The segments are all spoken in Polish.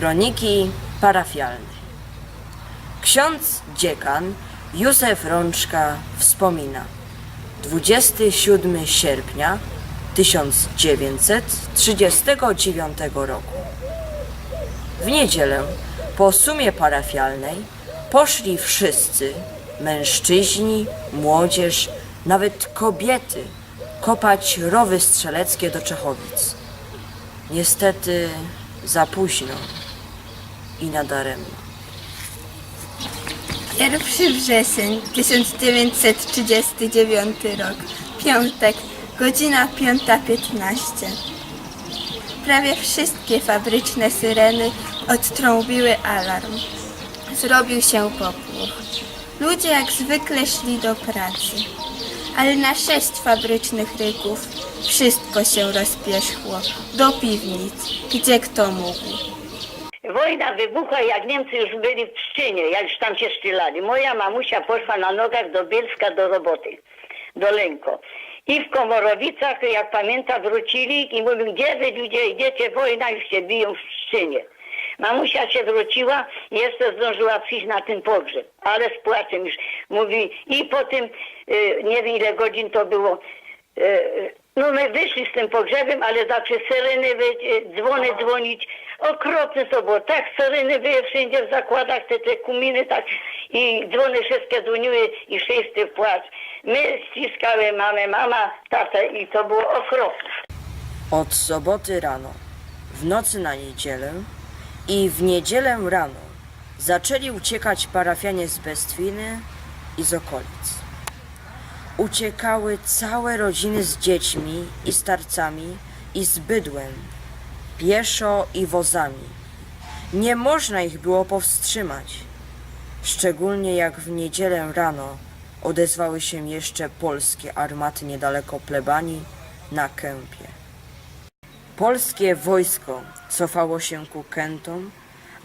Kroniki parafialne. Ksiądz dziekan Józef Rączka wspomina 27 sierpnia 1939 roku. W niedzielę po sumie parafialnej poszli wszyscy, mężczyźni, młodzież, nawet kobiety, kopać rowy strzeleckie do Czechowic. Niestety za późno i nadaremno. 1 wrzesień 1939 rok. Piątek, godzina 5.15. Prawie wszystkie fabryczne syreny odtrąbiły alarm. Zrobił się popłoch. Ludzie jak zwykle szli do pracy. Ale na sześć fabrycznych ryków wszystko się rozpierzchło. Do piwnic, gdzie kto mógł. Wojna wybuchła, jak Niemcy już byli w Pszczynie, jak już tam się strzelali. Moja mamusia poszła na nogach do Bielska do roboty, do Lęko. I w Komorowicach, jak pamiętam, wrócili i mówią, gdzie wy ludzie idziecie, wojna już się biją w Pszczynie. Mamusia się wróciła i jeszcze zdążyła przyjść na ten pogrzeb, ale z płaczem już. Mówi, i po tym, y, nie wiem ile godzin to było, y, no my wyszli z tym pogrzebem, ale zawsze syreny, y, dzwony dzwonić. Okropne to było, tak syreny były wszędzie w zakładach, te, te kuminy, tak i dzwony wszystkie dzwoniły i wszyscy płacz. My ściskały mamę, mama, tata i to było okropne. Od soboty rano, w nocy na niedzielę i w niedzielę rano zaczęli uciekać parafianie z Bestwiny i z okolic. Uciekały całe rodziny z dziećmi i starcami i z bydłem, pieszo i wozami. Nie można ich było powstrzymać, szczególnie jak w niedzielę rano odezwały się jeszcze polskie armaty niedaleko plebanii na kępie. Polskie wojsko cofało się ku Kentom,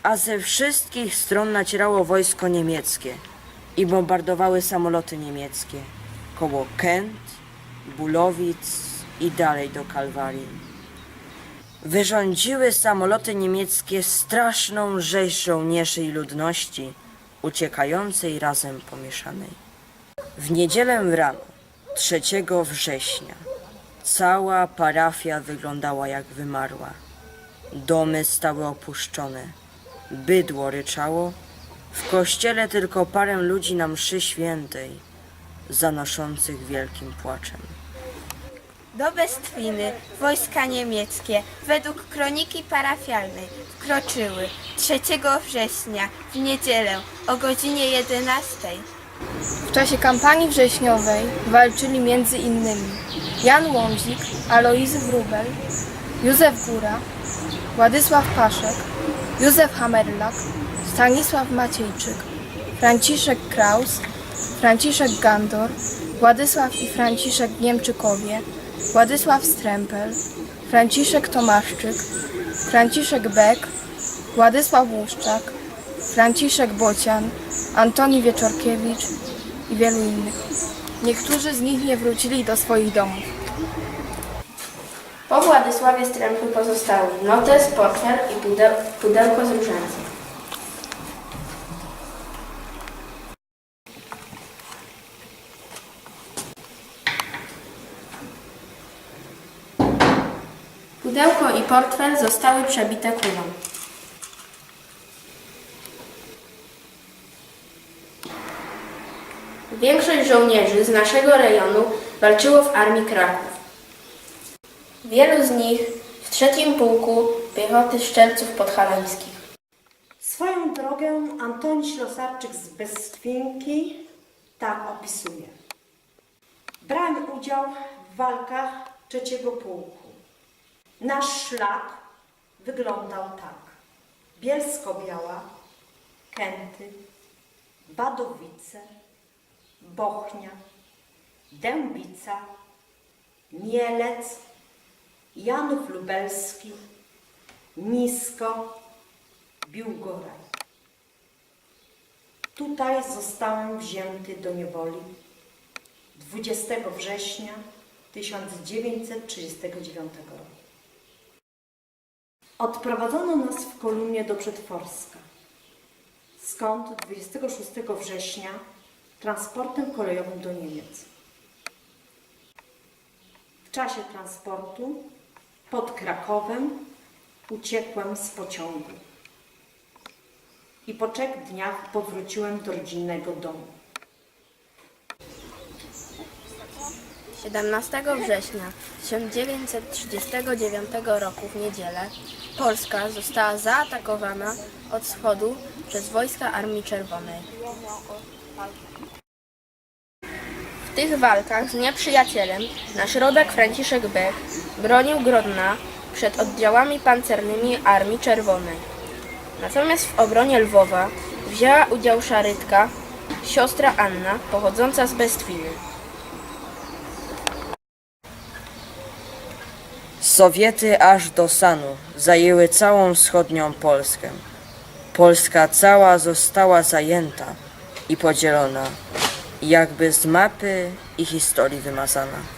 a ze wszystkich stron nacierało wojsko niemieckie i bombardowały samoloty niemieckie koło Kent, Bulowic i dalej do Kalwarii. Wyrządziły samoloty niemieckie straszną rzeź żołnierzy i ludności uciekającej razem pomieszanej. W niedzielę rano, 3 września, Cała parafia wyglądała jak wymarła. Domy stały opuszczone. Bydło ryczało. W kościele tylko parę ludzi na mszy świętej, zanoszących wielkim płaczem. Do Bestwiny wojska niemieckie według kroniki parafialnej wkroczyły 3 września w niedzielę o godzinie 11. W czasie kampanii wrześniowej walczyli między innymi Jan Łomzik, Aloizy Wróbel, Józef Góra, Władysław Paszek, Józef Hamerlak, Stanisław Maciejczyk, Franciszek Kraus, Franciszek Gandor, Władysław i Franciszek Niemczykowie, Władysław Strempel, Franciszek Tomaszczyk, Franciszek Beck, Władysław Łuszczak, Franciszek Bocian, Antoni Wieczorkiewicz i wielu innych. Niektórzy z nich nie wrócili do swoich domów. Po Władysławie Strępy pozostały notes, portfel i pudeł, pudełko z różańcem. Pudełko i portfel zostały przebite kulą. Większość żołnierzy z naszego rejonu walczyło w Armii Kraków. Wielu z nich w trzecim pułku piechoty szczelców podhalańskich. Swoją drogę Antoni Ślosarczyk z Bestwinki tak opisuje. Brałem udział w walkach trzeciego pułku. Nasz szlak wyglądał tak. Bielsko-Biała, Kęty, Badowice, Bochnia, Dębica, Mielec, Janów Lubelski, Nisko, Biłgoraj. Tutaj zostałem wzięty do niewoli 20 września 1939 roku. Odprowadzono nas w kolumnie do Przetworska, skąd 26 września transportem kolejowym do Niemiec. W czasie transportu pod Krakowem uciekłem z pociągu i po trzech dniach powróciłem do rodzinnego domu. 17 września 1939 roku w niedzielę Polska została zaatakowana od wschodu przez wojska Armii Czerwonej. W tych walkach z nieprzyjacielem nasz rodak Franciszek Bech bronił Grodna przed oddziałami pancernymi Armii Czerwonej. Natomiast w obronie Lwowa wzięła udział Szarytka, siostra Anna, pochodząca z Bestwiny. Sowiety aż do Sanu zajęły całą wschodnią Polskę. Polska cała została zajęta i podzielona, jakby z mapy i historii wymazana.